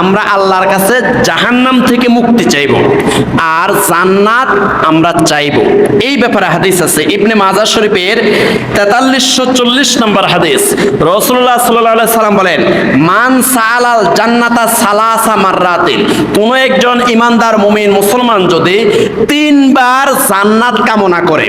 আমরা আল্লাহর কাছে জাহান্নাম থেকে মুক্তি চাইব, আর জান্নাত আমরা চাইব। এই ব্যাপারে হাদিস আছে। ইবনে মাজাহ শরীফের তেতাল্লিশশো চল্লিশ নম্বর হাদিস। রসুল্লাহ সাল্লাহ সাল্লাম বলেন, মান সালাল জান্নাতা সালাসা মাররাতিন। কোনো একজন ইমানদার, মুমিন, মুসলমান যদি তিনবার জান্নাত কামনা করে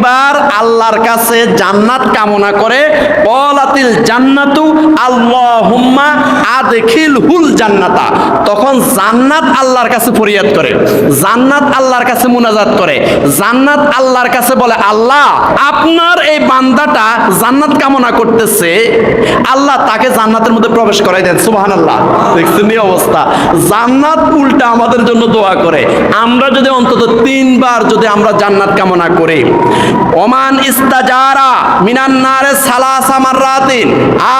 তিনবার আল্লাহর কাছে জান্নাত কামনা করে, কলাতিল জান্নাতু আল্লাহুম্মা আদখিলহুল জান্নাতা। তখন জান্নাত আল্লাহর কাছে ফরিয়াদ করে, জান্নাত আল্লাহর কাছে মুনাজাত করে, জান্নাত আল্লাহর কাছে বলে, আল্লাহ, আপনার এই বান্দাটা জান্নাত কামনা করতেছে, আল্লাহ তাকে জান্নাতের মধ্যে প্রবেশ করাই দেন। সুবাহান আল্লাহ দেখছেন এই অবস্থা। জান্নাত উল্টা আমাদের জন্য দোয়া করে। আমরা যদি অন্তত তিনবার যদি আমরা জান্নাত কামনা করি ওমান ইস্তাজারা মিনান্নারে সালাসা মাররাতিন।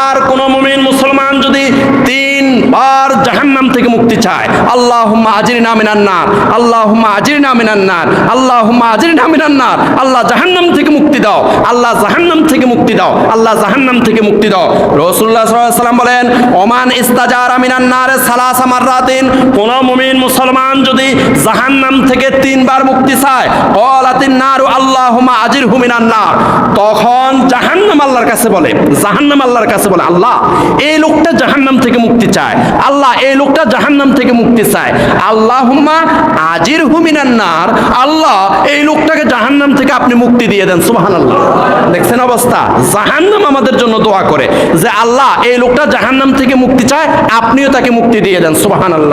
আর কোন মুমিন মুসলমান যদি তিনবার জাহান্নাম থেকে মুক্তি চায়, আল্লাহুম্মা আজরিনা মিনান নার, আল্লাহুম্মা আজরিনা মিনান নার, আল্লাহুম্মা আজরিনা মিনান নার, আল্লাহ জাহান্নাম থেকে মুক্তি দাও, আল্লাহ জাহান্নাম থেকে মুক্তি দাও, আল্লাহ জাহান্নাম থেকে মুক্তি দাও। রাসূলুল্লাহ সাল্লাল্লাহু আলাইহি সাল্লাম বলেন, ওমান ইস্তাজারা মিনান নারে সালাসা মাররাতিন। কোন মুমিন মুসলমান যদি জাহান্নাম থেকে তিনবার মুক্তি চায়, ক্বালাতিন নারু আল্লাহুম্মা আজিরহু মিনান নার। তখন জাহান্নাম আল্লাহর কাছে বলে, জাহান্নাম আল্লাহর কাছে বলে, আল্লাহ, এই লোকটা জাহান্নাম থেকে মুক্তি চায়। আল্লাহ, এই লোকটা জাহান্নাম থেকে মুক্তি চায়। আল্লাহুম্মা আজিরহু মিনান নার। আল্লাহ, এই লোকটাকে জাহান্নাম থেকে আপনি মুক্তি দিয়ে দেন, সুবহানাল্লাহ। দেখছেন অবস্থা? জাহান্নাম আমাদের জন্য দোয়া করে যে, আল্লাহ, এই লোকটা জাহান্নাম থেকে মুক্তি চায়, আপনিও তাকে মুক্তি দিয়ে দেন, সুবহানাল্লাহ।